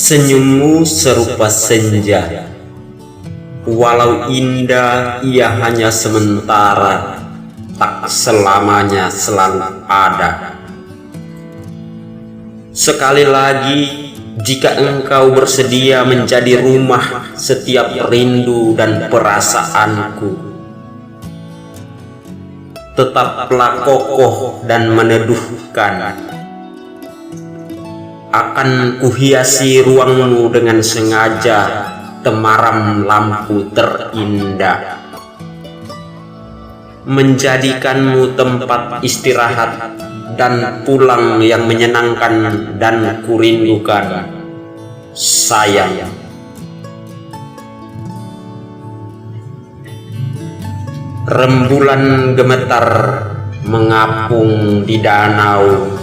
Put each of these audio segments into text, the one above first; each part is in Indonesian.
Senyummu serupa senja. Walau indah ia hanya sementara Tak selamanya selalu ada. Sekali lagi jika engkau bersedia menjadi rumah setiap rindu dan perasaanku Tetaplah kokoh dan meneduhkan akan kuhiasi ruangmu dengan sengaja temaram lampu terindah. Menjadikanmu tempat istirahat dan pulang yang menyenangkan dan kurindukan. Sayang. Rembulan gemetar mengapung di danau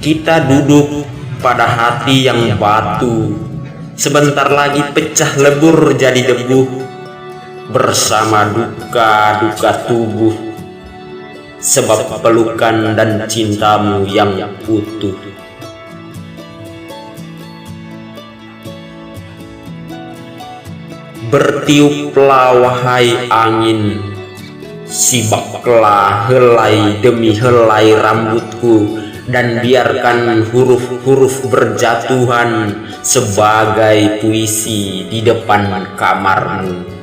kita duduk pada hati yang batu. Sebentar lagi pecah lebur jadi debu. Bersama duka-duka tubuh. Sebab pelukan dan cintamu yang utuh. Bertiuplah wahai angin. Sibaklah helai demi helai rambutku dan biarkan huruf-huruf berjatuhan sebagai puisi di depan kamarmu.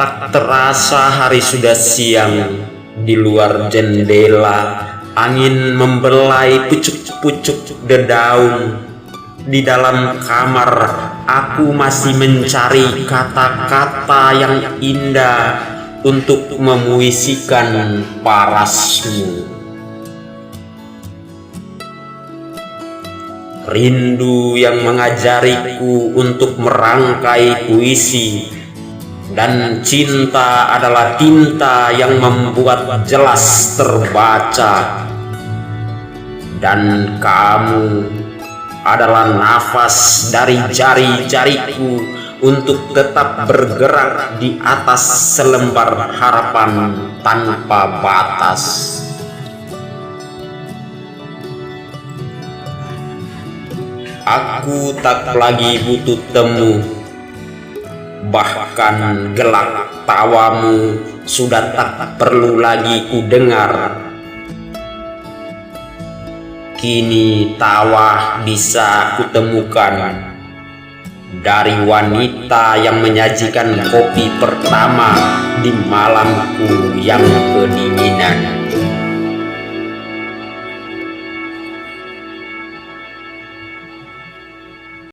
Tak terasa hari sudah siang di luar jendela, angin membelai pucuk-pucuk dedaun. Di dalam kamar, aku masih mencari kata-kata yang indah untuk memuisikan parasmu. Rindu yang mengajariku untuk merangkai puisi dan cinta adalah tinta yang membuat jelas terbaca dan kamu adalah nafas dari jari-jariku untuk tetap bergerak di atas selembar harapan tanpa batas. Aku tak lagi butuh temu, bahkan gelak tawamu sudah tak perlu lagi ku dengar. Kini tawa bisa kutemukan dari wanita yang menyajikan kopi pertama di malamku yang kedinginan.